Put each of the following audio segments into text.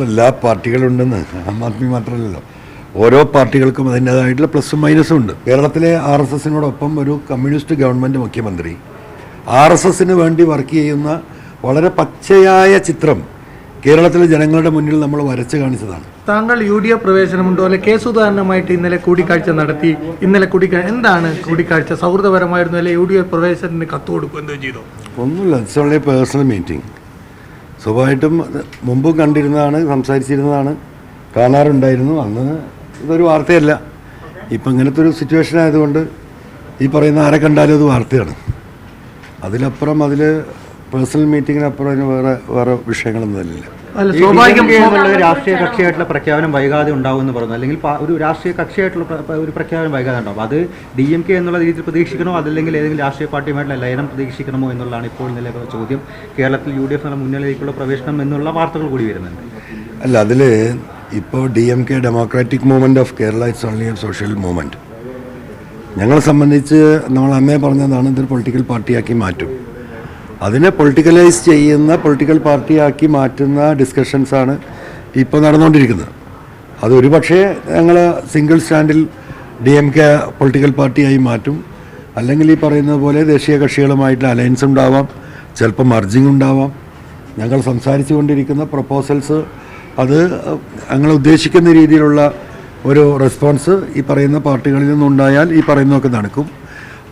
എല്ലാ പാർട്ടികളുണ്ടെന്ന്. ആം ആദ്മി മാത്രമല്ലല്ലോ. ഓരോ പാർട്ടികൾക്കും അതിന്റെതായിട്ടുള്ള പ്ലസും മൈനസും ഉണ്ട്. കേരളത്തിലെ ആർ എസ് എസിനോടൊപ്പം ഒരു കമ്മ്യൂണിസ്റ്റ് ഗവൺമെന്റ് മുഖ്യമന്ത്രി. ആർ എസ് എസിന് വേണ്ടി വർക്ക് ചെയ്യുന്ന വളരെ പച്ചയായ ചിത്രം കേരളത്തിലെ ജനങ്ങളുടെ മുന്നിൽ നമ്മൾ വരച്ച് കാണിച്ചതാണ്. താങ്കൾ യു ഡി എഫ് പ്രവേശനമുണ്ടോ? അല്ലെ കെ സുധാകരനുമായിട്ട് ഇന്നലെ കൂടിക്കാഴ്ച നടത്തി? ഇന്നലെ കൂടിക്കാഴ്ച എന്താണ് കൂടിക്കാഴ്ച? സൗഹൃദപരമായിരുന്നു? അല്ലെ യു ഡി എഫ് പ്രവേശനത്തിന് കത്ത് കൊടുക്കുക എന്തോ ചെയ്തോ? ഒന്നുമില്ല. ഇറ്റ്സ് ഓൺലി പേഴ്സണൽ മീറ്റിംഗ് സ്വാഭാവികമായിട്ടും അത് മുമ്പും കണ്ടിരുന്നതാണ് സംസാരിച്ചിരുന്നതാണ് കാണാറുണ്ടായിരുന്നു. അന്ന് ഇതൊരു വാർത്തയല്ല. ഇപ്പം ഇങ്ങനത്തെ ഒരു സിറ്റുവേഷൻ ആയതുകൊണ്ട് ഈ പറയുന്ന ആരെ കണ്ടാലും അത് വാർത്തയാണ്. അതിലപ്പുറം അതിൽ പേഴ്സണൽ മീറ്റിങ്ങിനപ്പുറം അതിന് വേറെ വേറെ വിഷയങ്ങളൊന്നും വിഷയങ്ങളൊന്നുമില്ല അല്ല സ്വാഭാവികം രാഷ്ട്രീയ കക്ഷിയായിട്ടുള്ള പ്രഖ്യാപനം വൈകാതെ ഉണ്ടാവും എന്ന് പറഞ്ഞു അല്ലെങ്കിൽ ഒരു രാഷ്ട്രീയ കക്ഷിയായിട്ടുള്ള ഒരു പ്രഖ്യാപനം വൈകാതെ ഉണ്ടാവും. അത് ഡി എം കെ എന്നുള്ള രീതിയിൽ പ്രതീക്ഷിക്കണോ? അതല്ലെങ്കിൽ ഏതെങ്കിലും രാഷ്ട്രീയ പാർട്ടിയുമായിട്ടുള്ള ലയനം പ്രതീക്ഷിക്കണമോ എന്നുള്ളതാണ് ഇപ്പോൾ നിലവിലെ ചോദ്യം. കേരളത്തിൽ യു ഡി എഫ് എന്നുള്ള മുന്നണിയിലേക്കുള്ള പ്രവേശനം എന്നുള്ള വാർത്തകൾ കൂടി വരുന്നുണ്ട്. അല്ല അതിൽ ഇപ്പോൾ D M K democratic movement of Kerala it's only a social movement ഞങ്ങളെ സംബന്ധിച്ച് നമ്മൾ അമ്മയെ പറഞ്ഞതാണ് ഇതൊരു പൊളിറ്റിക്കൽ പാർട്ടിയാക്കി മാറ്റും. അതിനെ പൊളിറ്റിക്കലൈസ് ചെയ്യുന്ന പൊളിറ്റിക്കൽ പാർട്ടിയാക്കി മാറ്റുന്ന ഡിസ്കഷൻസാണ് ഇപ്പോൾ നടന്നുകൊണ്ടിരിക്കുന്നത്. അത് ഒരുപക്ഷേ ഞങ്ങൾ സിംഗിൾ സ്റ്റാൻഡിൽ ഡി എം കെ പൊളിറ്റിക്കൽ പാർട്ടിയായി മാറ്റും. അല്ലെങ്കിൽ ഈ പറയുന്നത് പോലെ ദേശീയ കക്ഷികളുമായിട്ട് അലയൻസ് ഉണ്ടാവാം ചിലപ്പോൾ മർജിങ് ഉണ്ടാവാം. ഞങ്ങൾ സംസാരിച്ചു കൊണ്ടിരിക്കുന്ന പ്രപ്പോസൽസ് അത് ഞങ്ങൾ ഉദ്ദേശിക്കുന്ന രീതിയിലുള്ള ഒരു റെസ്പോൺസ് ഈ പറയുന്ന പാർട്ടികളിൽ നിന്നുണ്ടായാൽ ഈ പറയുന്നതൊക്കെ നടക്കും.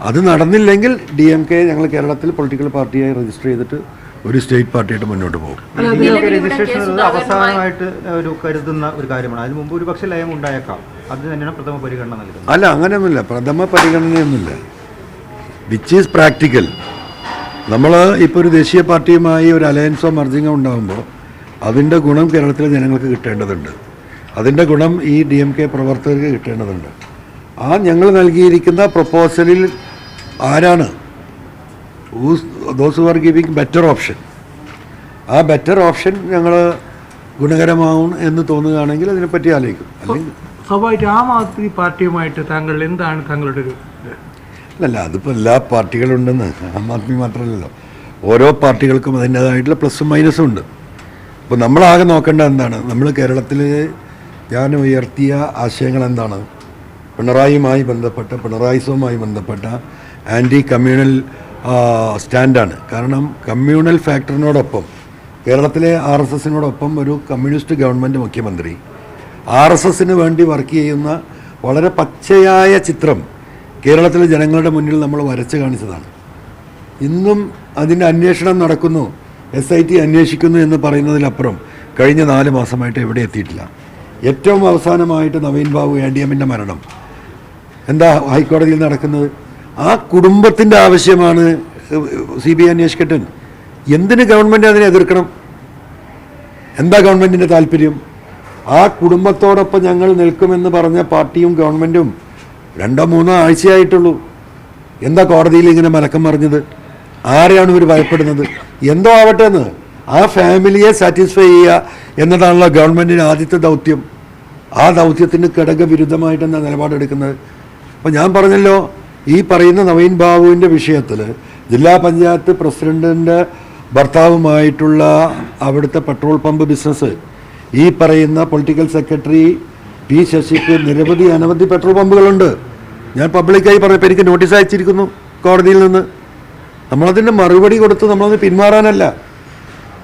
അത് നടന്നില്ലെങ്കിൽ ഡി എം കെ ഞങ്ങൾ കേരളത്തിൽ പൊളിറ്റിക്കൽ പാർട്ടിയായി രജിസ്റ്റർ ചെയ്തിട്ട് ഒരു സ്റ്റേറ്റ് പാർട്ടിയായിട്ട് മുന്നോട്ട് പോകും. രജിസ്ട്രേഷൻ അവസാനമായിട്ട് ഒരു കരുതുന്ന ഒരു കാര്യമാണ്. അതിന് മുമ്പ് ഒരു പക്ഷേ ലയം ഉണ്ടായേക്കാം. അത് തന്നെയാണ് പ്രഥമ പരിഗണന നൽകുന്നത്. അല്ല അങ്ങനെയൊന്നുമില്ല. പ്രഥമ പരിഗണനയൊന്നുമില്ല. വിച്ച് ഈസ് പ്രാക്ടിക്കൽ നമ്മൾ ഇപ്പോൾ ഒരു ദേശീയ പാർട്ടിയുമായി ഒരു അലയൻസോ മർജിങ്ങോ ഉണ്ടാകുമ്പോൾ അതിന്റെ ഗുണം കേരളത്തിലെ ജനങ്ങൾക്ക് കിട്ടേണ്ടതുണ്ട്. അതിന്റെ ഗുണം ഈ ഡി എം കെ പ്രവർത്തകർക്ക് കിട്ടേണ്ടതുണ്ട്. ആ ഞങ്ങൾ നൽകിയിരിക്കുന്ന പ്രപ്പോസലിൽ ആരാണ്? Those are giving better option ആ ബെറ്റർ ഓപ്ഷൻ ഞങ്ങൾ ഗുണകരമാവും എന്ന് തോന്നുകയാണെങ്കിൽ അതിനെപ്പറ്റി ആലോചിക്കും. അല്ലെങ്കിൽ സ്വാഭാവികമായിട്ട് ആം ആദ്മി പാർട്ടിയുമായിട്ട് താങ്കൾ എന്താണ് താങ്കളുടെ ഒരു അല്ല അല്ലല്ല അതിപ്പോൾ എല്ലാ പാർട്ടികളുണ്ടെന്ന്. ആം ആദ്മി മാത്രമല്ലല്ലോ. ഓരോ പാർട്ടികൾക്കും അതിന്റേതായിട്ടുള്ള പ്ലസും മൈനസും ഉണ്ട്. അപ്പോൾ നമ്മളാകെ നോക്കേണ്ടത് എന്താണ്? നമ്മൾ കേരളത്തിൽ ഞാൻ ഉയർത്തിയ ആശയങ്ങൾ എന്താണ്? പിണറായിയുമായി ബന്ധപ്പെട്ട പിണറായിസവുമായി ബന്ധപ്പെട്ട ആന്റി കമ്മ്യൂണൽ സ്റ്റാൻഡാണ് കാരണം കമ്മ്യൂണൽ ഫാക്ടറിനോടൊപ്പം കേരളത്തിലെ ആർ എസ് എസിനോടൊപ്പം ഒരു കമ്മ്യൂണിസ്റ്റ് ഗവൺമെന്റ് മുഖ്യമന്ത്രി ആർ എസ് എസിന് വേണ്ടി വർക്ക് ചെയ്യുന്ന വളരെ പച്ചയായ ചിത്രം കേരളത്തിലെ ജനങ്ങളുടെ മുന്നിൽ നമ്മൾ വരച്ച് കാണിച്ചതാണ്. ഇന്നും അതിന്റെ അന്വേഷണം നടക്കുന്നു എസ് ഐ ടി അന്വേഷിക്കുന്നു എന്ന് പറയുന്നതിലപ്പുറം കഴിഞ്ഞ നാല് മാസമായിട്ട് എവിടെ എത്തിയിട്ടില്ല. ഏറ്റവും അവസാനമായിട്ട് നവീൻ ബാബു എ ഡി എമ്മിന്റെ മരണം. എന്താ ഹൈക്കോടതിയിൽ നടക്കുന്നത്? ആ കുടുംബത്തിന്റെ ആവശ്യമാണ് സി ബി ഐ അന്വേഷിക്കട്ടെ. എന്തിന് ഗവൺമെന്റ് അതിനെ എതിർക്കണം? എന്താ ഗവൺമെന്റിന്റെ താല്പര്യം? ആ കുടുംബത്തോടൊപ്പം ഞങ്ങൾ നിൽക്കുമെന്ന് പറഞ്ഞ പാർട്ടിയും ഗവൺമെന്റും രണ്ടോ മൂന്നോ ആഴ്ചയായിട്ടുള്ളൂ. എന്താ കോടതിയിൽ ഇങ്ങനെ മലക്കം മറിഞ്ഞത്? ആരെയാണ് ഇവർ ഭയപ്പെടുന്നത്? എന്തോ ആവട്ടെ എന്ന് ആ ഫാമിലിയെ സാറ്റിസ്ഫൈ ചെയ്യുക എന്നതാണല്ലോ ഗവൺമെന്റിന്റെ ആദ്യത്തെ ദൗത്യം. ആ ദൗത്യത്തിന് ഘടകവിരുദ്ധമായിട്ട് എന്താ നിലപാടെടുക്കുന്നത്? അപ്പോൾ ഞാൻ പറഞ്ഞല്ലോ ഈ പറയുന്ന നവീൻ ബാബുവിന്റെ വിഷയത്തിൽ ജില്ലാ പഞ്ചായത്ത് പ്രസിഡന്റിന്റെ ഭർത്താവുമായിട്ടുള്ള അവിടുത്തെ പെട്രോൾ പമ്പ് ബിസിനസ് ഈ പറയുന്ന പൊളിറ്റിക്കൽ സെക്രട്ടറി പി ശശിക്ക് നിരവധി അനവധി പെട്രോൾ പമ്പുകളുണ്ട്. ഞാൻ പബ്ലിക്കായി പറഞ്ഞപ്പോൾ എനിക്ക് നോട്ടീസ് അയച്ചിരിക്കുന്നു കോടതിയിൽ നിന്ന്. നമ്മളതിന്റെ മറുപടി കൊടുത്ത് നമ്മളത് പിന്മാറാനല്ല.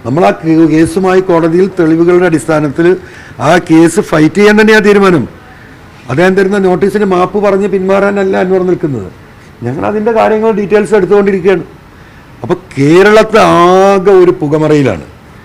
നമ്മൾ ആ കേസുമായി കോടതിയിൽ തെളിവുകളുടെ അടിസ്ഥാനത്തിൽ ആ കേസ് ഫൈറ്റ് ചെയ്യാൻ തന്നെയാണ് തീരുമാനം. അദ്ദേഹം തരുന്ന നോട്ടീസിന് മാപ്പ് പറഞ്ഞ് പിന്മാറാനല്ല അന്വർ നിൽക്കുന്നത്. ഞങ്ങൾ അതിന്റെ കാര്യങ്ങൾ ഡീറ്റെയിൽസ് എടുത്തുകൊണ്ടിരിക്കുകയാണ്. അപ്പോൾ കേരളത്തെ ആകെ ഒരു പുകമറയിലാണ്.